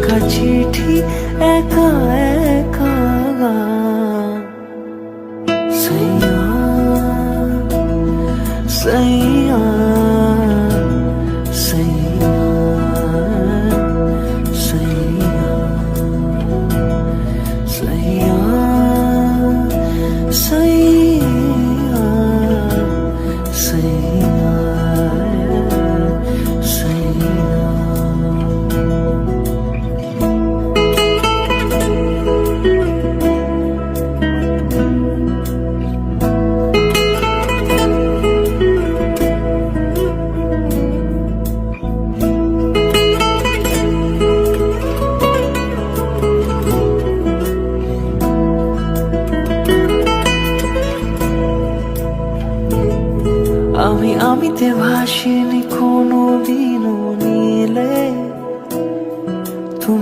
লেখা চিঠি একা একা সৈয়া সৈয়া আমি আমিতে ভাসিনি কোনো দিনও নীলে।